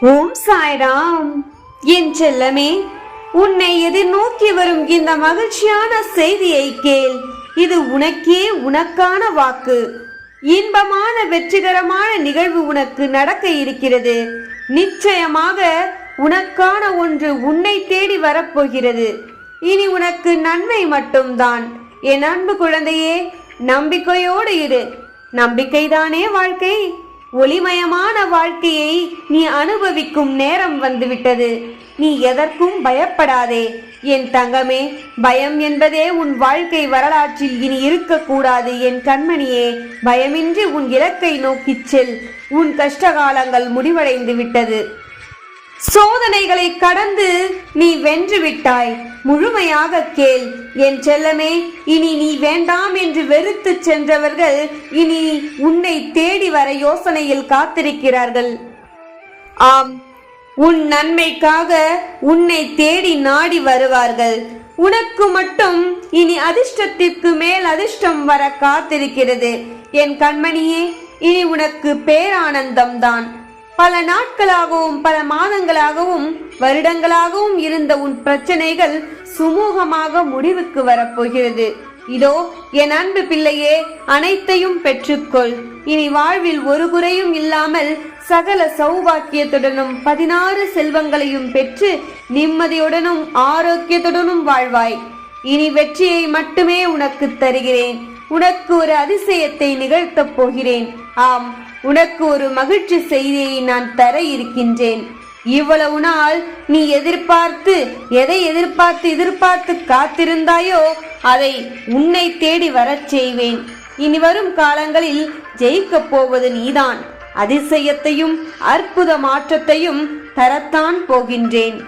ஓம் சாய்ராம். என் செல்லமே உன்னை எதிர்நோக்கி வரும் இந்த மகிழ்ச்சியான செய்தியை கேள். இது உனக்கே உனக்கான வாக்கு. இன்பமான வெற்றிகரமான நிகழ்வு உனக்கு நடக்க இருக்கிறது. நிச்சயமாக உனக்கான ஒன்று உன்னை தேடி வரப்போகிறது. இனி உனக்கு நன்மை மட்டும்தான். என் அன்பு குழந்தையே நம்பிக்கையோடு இரு. நம்பிக்கைதானே வாழ்க்கை? ஒளிமயமான வாழ்க்கையை நீ அனுபவிக்கும் நேரம் வந்துவிட்டது. நீ எதற்கும் பயப்படாதே. என் தங்கமே பயம் என்பதே உன் வாழ்க்கை வரலாற்றில் இனி இருக்கக்கூடாது. என் கண்மணியே பயமின்றி உன் இலக்கை நோக்கிச் செல். உன் கஷ்டகாலங்கள் முடிவடைந்து விட்டது சோதனைகளை கடந்து நீ வென்று விட்டாய். முழுமையாக கேள். என் செல்லமே இனி நீ வேண்டாம் என்று வெறுத்து சென்றவர்கள் இனி உன்னை தேடி வர யோசனையில் காத்திருக்கிறார்கள். ஆம் உன் நன்மைக்காக உன்னை தேடி நாடி வருவார்கள். உனக்கு மட்டும் இனி அதிர்ஷ்டத்திற்கு மேல் அதிர்ஷ்டம் வர காத்திருக்கிறது. என் கண்மணியே இனி உனக்கு பேரானந்தம்தான். பல நாட்களாகவும் பல மாதங்களாகவும் வருடங்களாகவும் இருந்த உன் பிரச்சனைகள் சுமூகமாக முடிவுக்கு வரப்போகிறது. இதோ என் அன்பு பிள்ளையே அனைத்தையும் பெற்றுக்கொள். இனி வாழ்வில் ஒரு குறையும் இல்லாமல் சகல சௌபாக்கியத்துடனும் பதினாறு செல்வங்களையும் பெற்று நிம்மதியுடனும் ஆரோக்கியத்துடனும் வாழ்வாய். இனி வெற்றியை மட்டுமே உனக்கு தருகிறேன். உனக்கு ஒரு அதிசயத்தை நிகழ்த்தப் போகிறேன். ஆம். உனக்கு ஒரு மகிழ்ச்சி செய்தியை நான் தர இருக்கின்றேன். இவ்வளவு நாள் நீ எதிர்பார்த்து எதை எதிர்பார்த்து எதிர்பார்த்து காத்திருந்தாயோ அதை உன்னை தேடி வரச் செய்வேன். இனி வரும் காலங்களில் ஜெயிக்கப் போவது நீதான். அதிசயத்தையும் அற்புத மாற்றத்தையும் தரத்தான் போகின்றேன்.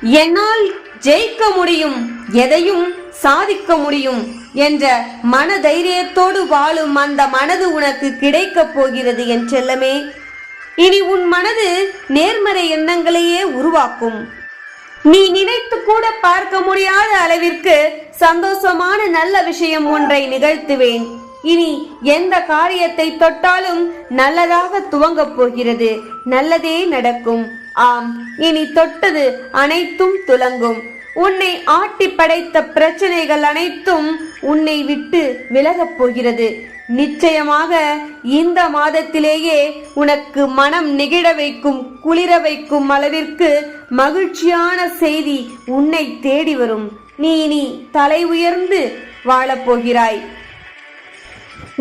என்னால் ஜெயிக்க முடியும். எதையும் சாதிக்க முடியும் என்ற மன தைரியத்தோடு வாழும் அந்த மனது உனக்கு கிடைக்கப் போகிறது என் செல்லமே. இனி உன் மனது நேர்மறை எண்ணங்களையே உருவாக்கும். நீ நினைத்து கூட பார்க்க முடியாத அளவிற்கு சந்தோஷமான நல்ல விஷயம் ஒன்றை நிகழ்த்துவேன். இனி எந்த காரியத்தை தொட்டாலும் நல்லதாக துவங்கப் போகிறது. நல்லதே நடக்கும். ஆம் இனி தொட்டது அனைத்தும் துலங்கும் உன்னை ஆட்டி படைத்த பிரச்சனைகள் அனைத்தும் உன்னை விட்டு விலகப் போகிறது. நிச்சயமாக இந்த மாதத்திலேயே உனக்கு மனம் நெகிழ வைக்கும் குளிர வைக்கும் அளவிற்கு மகிழ்ச்சியான செய்தி உன்னை தேடி வரும். நீ இனி தலை உயர்ந்து வாழப்போகிறாய்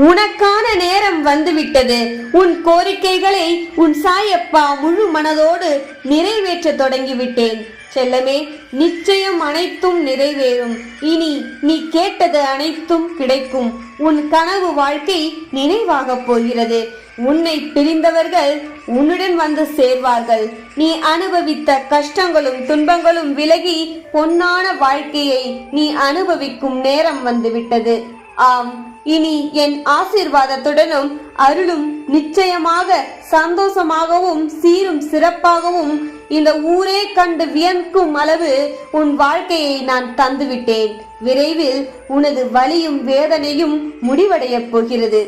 உனக்கான நேரம் வந்துவிட்டது. உன் கோரிக்கைகளை உன் சாயப்பா முழு மனதோடு நிறைவேற்ற தொடங்கிவிட்டேன். செல்லமே நிச்சயம் அனைத்தும் நிறைவேறும். இனி நீ கேட்டது அனைத்தும் கிடைக்கும். உன் கனவு வாழ்க்கை நினைவாகப் போகிறது. உன்னை பிரிந்தவர்கள் உன்னுடன் வந்து சேர்வார்கள். நீ அனுபவித்த கஷ்டங்களும் துன்பங்களும் விலகி பொன்னான வாழ்க்கையை நீ அனுபவிக்கும் நேரம் வந்துவிட்டது. ஆம் இனி என் ஆசீர்வாதத்துடனும் அருளும் நிச்சயமாக சந்தோஷமாகவும் சீரும் சிறப்பாகவும் இந்த ஊரே கண்டு வியக்கும் அளவு உன் வாழ்க்கையை நான் தந்துவிட்டேன். விரைவில் உனது வலியும் வேதனையும் முடிவடையப் போகிறது.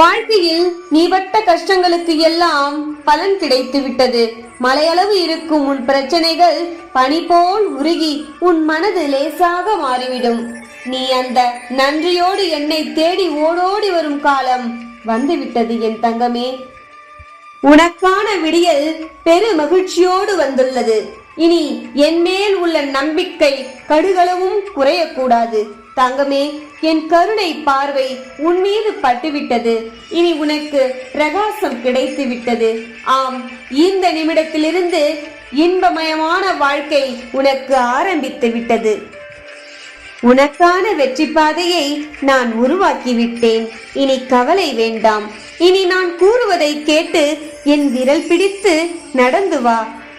வாழ்க்கையில் நீ பட்ட கஷ்டங்களுக்கு எல்லாம் பலன் கிடைத்து விட்டது மலையளவு இருக்கும் உன் பிரச்சனைகள் பனி போல் உருகி உன் மனது லேசாக மாறிவிடும். நீ அந்த நன்றியோடு என்னை தேடி ஓடோடி வரும் காலம் வந்துவிட்டது என் தங்கமே. உனக்கான விடியல் பெரு மகிழ்ச்சியோடு வந்துள்ளது. இனி என் மேல் உள்ள நம்பிக்கை கடுகளவும் குறையக்கூடாது. தங்கமே என் கருணை பார்வை உன் மீது பட்டுவிட்டது. இனி உனக்கு பிரகாசம் கிடைத்து விட்டது ஆம் இந்த நிமிடத்திலிருந்து இன்பமயமான வாழ்க்கை உனக்கு ஆரம்பித்து விட்டது உனக்கான வெற்றி பாதையை நான் உருவாக்கிவிட்டேன். இனி கவலை வேண்டாம். இனி நான் கூறுவதை கேட்டு என் விரல் பிடித்து நடந்து வா.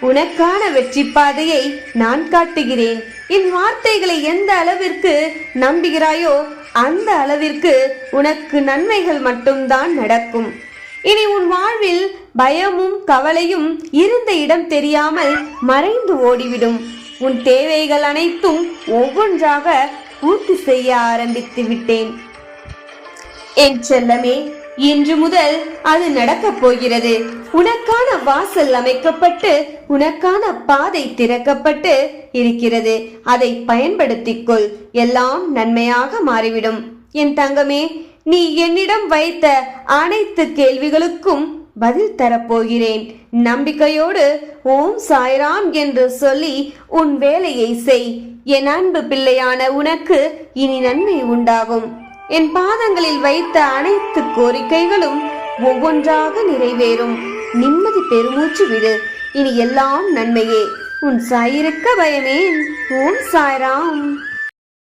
உனக்கான வெற்றி பாதையை நான் காட்டுகிறேன். என் வார்த்தைகளை எந்த அளவிற்கு நம்புகிறாயோ அந்த அளவிற்கு உனக்கு நன்மைகள் மட்டும்தான் நடக்கும். இனி உன் வாழ்வில் பயமும் கவலையும் இருந்த இடம் தெரியாமல் மறைந்து ஓடிவிடும். உன் தேவைகள் அனைத்தும் ஒவ்வொன்றாக பூர்த்தி செய்ய ஆரம்பித்து விட்டேன். என் செல்லமே இன்று முதல் அது நடக்கப் போகிறது. உனக்கான வாசல் அமைக்கப்பட்டு உனக்கான பாதை திறக்கப்பட்டு இருக்கிறது. அதை பயன்படுத்திக்கொள். எல்லாம் நன்மையாக மாறிவிடும். என் தங்கமே நீ என்னிடம் வைத்த அனைத்து கேள்விகளுக்கும் பதில் தரப்போகிறேன். நம்பிக்கையோடு ஓம் சாய்ராம் என்று சொல்லி உன் வேலையை செய். என் அன்பு பிள்ளையான உனக்கு இனி நன்மை உண்டாகும். என் பாதங்களில் வைத்த அனைத்து கோரிக்கைகளும் ஒவ்வொன்றாக நிறைவேறும். நிம்மதி பெருமூச்சு விடு. இனி எல்லாம் நன்மையே. உன் சாயிருக்க பயமே ஓம் சாய்ராம்.